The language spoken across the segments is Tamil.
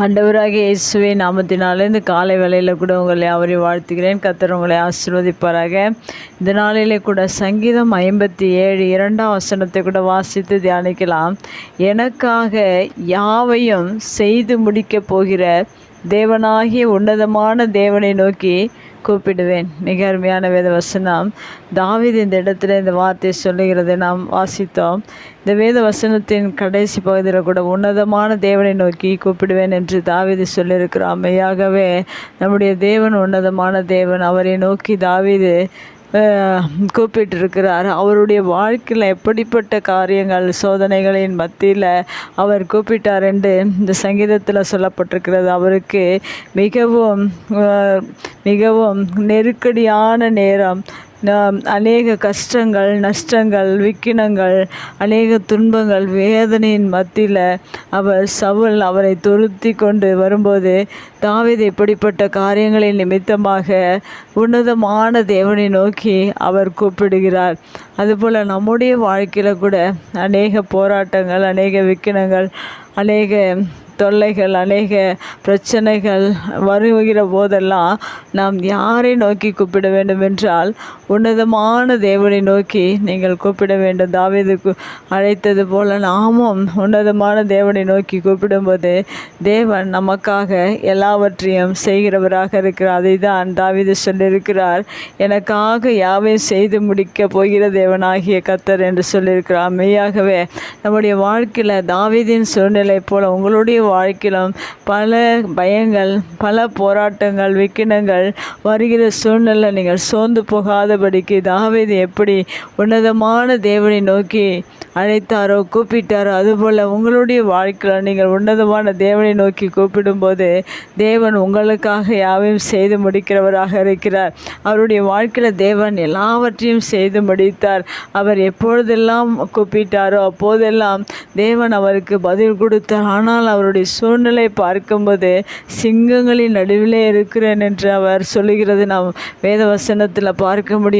ஆண்டவராகிய இயேசுவே நாமத்தினாலே இந்த காலை வேலையில் கூட உங்களை அவரை வாழ்த்துகிறேன். கத்தர் உங்களை ஆசிர்வதிப்பாராக. இந்த நாளிலே கூட சங்கீதம் ஐம்பத்தி ஏழு இரண்டாம் வசனத்தை கூட வாசித்து தியானிக்கலாம். எனக்காக யாவையும் செய்து முடிக்கப் போகிற தேவனாகிய உன்னதமான தேவனை நோக்கி கூப்பிடுவேன். மிக அருமையான வேத வசனம். தாவீது இந்த இடத்துல இந்த வார்த்தையை சொல்லுகிறதை நாம் வாசித்தோம். இந்த வேத வசனத்தின் கடைசி பகுதியில் கூட உன்னதமான தேவனை நோக்கி கூப்பிடுவேன் என்று தாவீது சொல்லியிருக்கிறான் மெய்யாகவே நம்முடைய தேவன் உன்னதமான தேவன். அவரை நோக்கி தாவீது கூப்பிட்டிருக்கிறார். அவருடைய வாழ்க்கையில் எப்படிப்பட்ட காரியங்கள் சோதனைகளின் மத்தியில் அவர் கூப்பிட்டார் என்று இந்த சங்கீதத்தில் சொல்லப்பட்டிருக்கிறது. அவருக்கு மிகவும் மிகவும் நெருக்கடியான நேரம் அநேக கஷ்டங்கள் நஷ்டங்கள் விக்கினங்கள் அநேக துன்பங்கள் வேதனையின் மத்தியில் அவர் சவுல் அவரை துருத்தி கொண்டு வரும்போது தாவீது இப்படிப்பட்ட காரியங்களின் நிமித்தமாக உன்னதமான தேவனை நோக்கி அவர் கூப்பிடுகிறார். அதுபோல் நம்முடைய வாழ்க்கையில் கூட அநேக போராட்டங்கள் அநேக விக்கினங்கள் அநேக தொல்லைகள் அநேக பிரச்சனைகள் வருகிற போதெல்லாம் நாம் யாரை நோக்கி கூப்பிட வேண்டும் என்றால் உன்னதமான தேவனை நோக்கி நீங்கள் கூப்பிட வேண்டும். தாவீதுக்கு அழைத்தது போல நாமும் உன்னதமான தேவனை நோக்கி கூப்பிடும்போது தேவன் நமக்காக எல்லாவற்றையும் செய்கிறவராக இருக்கிறார். அதை தான் தாவீது சொல்லியிருக்கிறார். எனக்காக யாவையும் செய்து முடிக்கப் போகிற தேவனாகிய கத்தர் என்று சொல்லியிருக்கிறார். மெய்யாகவே நம்முடைய வாழ்க்கையில் தாவீதின் சூழ்நிலை போல உங்களுடைய வாழ்க்கையிலும் பல பயங்கள் பல போராட்டங்கள் விக்கினங்கள் வருகிற சூழ்நிலை நீங்கள் சோர்ந்து போகாத போகாதபடிக்கு தாவீது எப்படி உன்னதமான தேவனை நோக்கி அழைத்தாரோ கூப்பிட்டாரோ அதுபோல் உங்களுடைய வாழ்க்கையில் நீங்கள் உன்னதமான தேவனை நோக்கி கூப்பிடும்போது தேவன் உங்களுக்காக யாவையும் செய்து முடிக்கிறவராக இருக்கிறார். அவருடைய வாழ்க்கையில் தேவன் எல்லாவற்றையும் செய்து முடித்தார். அவர் எப்பொழுதெல்லாம் கூப்பிட்டாரோ அப்போதெல்லாம் தேவன் அவருக்கு பதில் கொடுத்தார். ஆனால் அவருடைய சூழ்நிலை பார்க்கும்போது சிங்கங்களின் நடுவிலே இருக்கிறேன் என்று அவர் சொல்லுகிறது. நாம் வேத வசனத்தில் பார்க்க முடியும்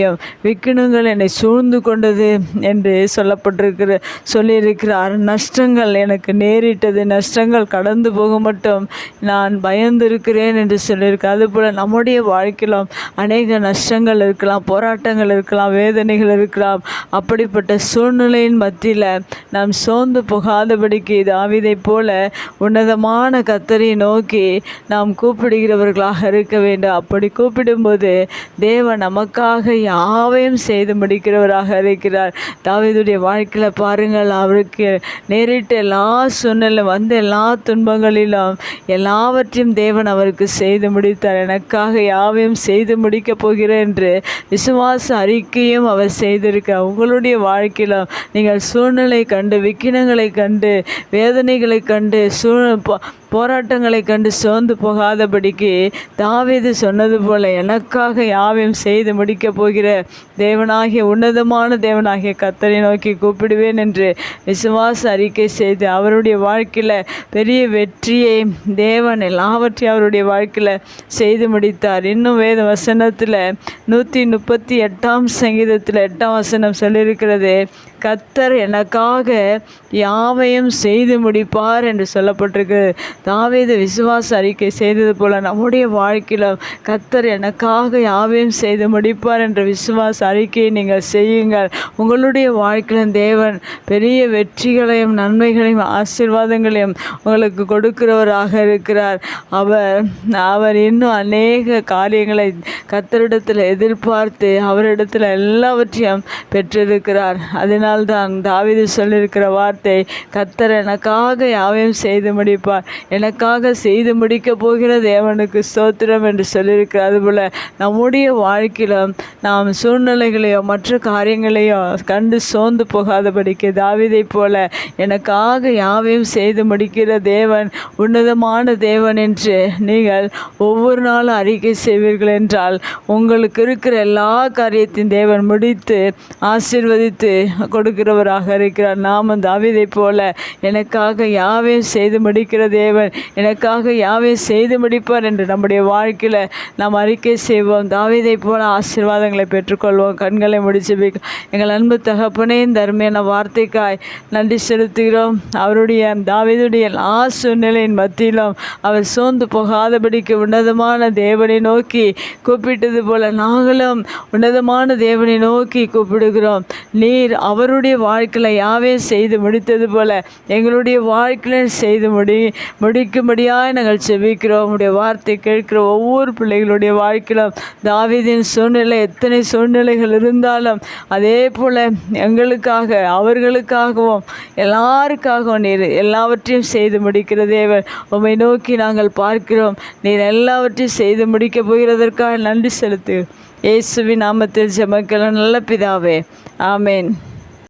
விக்கினங்கள் என்னை சூழ்ந்து கொண்டது என்று சொல்லப்பட்டிருக்கிற சொல்லியிருக்கிறார். நஷ்டங்கள் எனக்கு நேரிட்டது. நஷ்டங்கள் கடந்து போக மட்டும் நான் பயந்திருக்கிறேன் என்று சொல்லியிருக்கேன் அதுபோல் நம்முடைய வாழ்க்கையிலும் அநேக நஷ்டங்கள் இருக்கலாம் போராட்டங்கள் இருக்கலாம் வேதனைகள் இருக்கலாம். அப்படிப்பட்ட சூழ்நிலையின் மத்தியில் நாம் சோர்ந்து போகாதபடிக்கு தாவீதைப் போல உன்னதமான கத்தரை நோக்கி நாம் கூப்பிடுகிறவர்களாக இருக்க வேண்டும். அப்படி கூப்பிடும்போது தேவன் நமக்காக யாவையும் செய்து முடிக்கிறவராக இருக்கிறார். தாவீதுடைய வாழ்க்கையில் பாருங்கள் அவருக்கு நேரிட்ட எல்லா சூழ்நிலை வந்த எல்லா துன்பங்களிலும் எல்லாவற்றையும் தேவன் அவருக்கு செய்து முடித்தார். எனக்காக யாவையும் செய்து முடிக்கப் போகிறேன் என்று விசுவாச அறிக்கையும் அவர் செய்திருக்கிறார். உங்களுடைய வாழ்க்கையிலும் நீங்கள் சூழ்நிலை கண்டு விக்கினங்களை கண்டு வேதனைகளை கண்டு சூழ் போராட்டங்களை கண்டு சோர்ந்து போகாதபடிக்கு தாவீது சொன்னது போல எனக்காக யாவையும் செய்து முடிக்கப் போகிற தேவனாகிய உன்னதமான தேவனாகிய கத்தரை நோக்கி கூப்பிடுவேன் என்று விசுவாச அறிக்கை செய்து அவருடைய வாழ்க்கையில் பெரிய வெற்றியை தேவன் எல்லாவற்றையும் அவருடைய வாழ்க்கையில் செய்து முடித்தார். இன்னும் வேத வசனத்தில் நூற்றி முப்பத்தி எட்டாம் சங்கீதத்தில் எட்டாம் வசனம் சொல்லியிருக்கிறது கத்தர் எனக்காக யாவையும் செய்து முடிப்பார் என்று சொல்லப்பட்டிருக்கு தாவீது விசுவாச அறிக்கை செய்தது போல நம்முடைய வாழ்க்கையில் கத்தர் எனக்காக யாவையும் செய்து முடிப்பார் என்ற விசுவாச அறிக்கையை நீங்கள் செய்யுங்கள். உங்களுடைய வாழ்க்கையில் தேவன் பெரிய வெற்றிகளையும் நன்மைகளையும் ஆசீர்வாதங்களையும் உங்களுக்கு கொடுக்கிறவராக இருக்கிறார். அவர் அவர் இன்னும் அநேக காரியங்களை கத்தரிடத்தில் எதிர்பார்த்து அவரிடத்தில் எல்லாவற்றையும் பெற்றிருக்கிறார். அதனால்தான் தாவிது சொல்லியிருக்கிற வார்த்தை கத்தர் எனக்காக யாவையும் செய்து முடிப்பார் எனக்காக செய்து முடிக்கப் போகிற தேவனுக்கு ஸ்தோத்திரம் என்று சொல்லியிருக்கிறார். அதுபோல் நம்முடைய வாழ்க்கையிலும் நாம் சூழ்நிலைகளையோ மற்ற காரியங்களையோ கண்டு சோர்ந்து போகாதபடிக்கு தாவீதைப் போல எனக்காக யாவையும் செய்து முடிக்கிற தேவன் உன்னதமான தேவன் என்று நீங்கள் ஒவ்வொரு நாளும் அறிக்கை செய்வீர்கள் என்றால் உங்களுக்கு இருக்கிற எல்லா காரியத்தையும் தேவன் முடித்து ஆசிர்வதித்து கொடுக்கிறவராக இருக்கிறார். நாமும் தாவிதை போல எனக்காக யாவையும் செய்து முடிக்கிற தேவன் எனக்காக யாவே செய்து முடிப்பார் என்று நம்முடைய வாழ்க்கையில் நாம் அறிக்கை செய்வோம். தாவிதை போல ஆசீர்வாதங்களை பெற்றுக்கொள்வோம். கண்களை முடிச்சு எங்கள் அன்பு தகப்பனே இந்த அருமையான வார்த்தைக்காய் நன்றி செலுத்துகிறோம். அவருடைய தாவிதுடைய எல்லா சூழ்நிலையின் மத்தியிலும் அவர் சோர்ந்து போகாதபடிக்கு உன்னதமான தேவனை நோக்கி கூப்பிட்டது போல நாங்களும் உன்னதமான தேவனை நோக்கி கூப்பிடுகிறோம். நீர் அவருடைய வாழ்க்கையில் யாவே செய்து முடித்தது போல எங்களுடைய வாழ்க்கையில் செய்து முடி முடிக்கும்படியாக நாங்கள் செபிக்கிறோம் உடைய வார்த்தை கேட்கிற ஒவ்வொரு பிள்ளைகளுடைய வாழ்க்கையிலும் தாவிதின் சூழ்நிலை எத்தனை சூழ்நிலைகள் இருந்தாலும் அதே போல் எங்களுக்காக அவர்களுக்காகவும் எல்லாருக்காகவும் நீர் எல்லாவற்றையும் செய்து முடிக்கிற தேவன். உம்மை நோக்கி நாங்கள் பார்க்கிறோம். நீர் எல்லாவற்றையும் செய்து முடிக்கப் போகிறதற்காக நன்றி செலுத்து. இயேசுவின் நாமத்தில் ஜமக்கல நல்ல பிதாவே. ஆமேன்.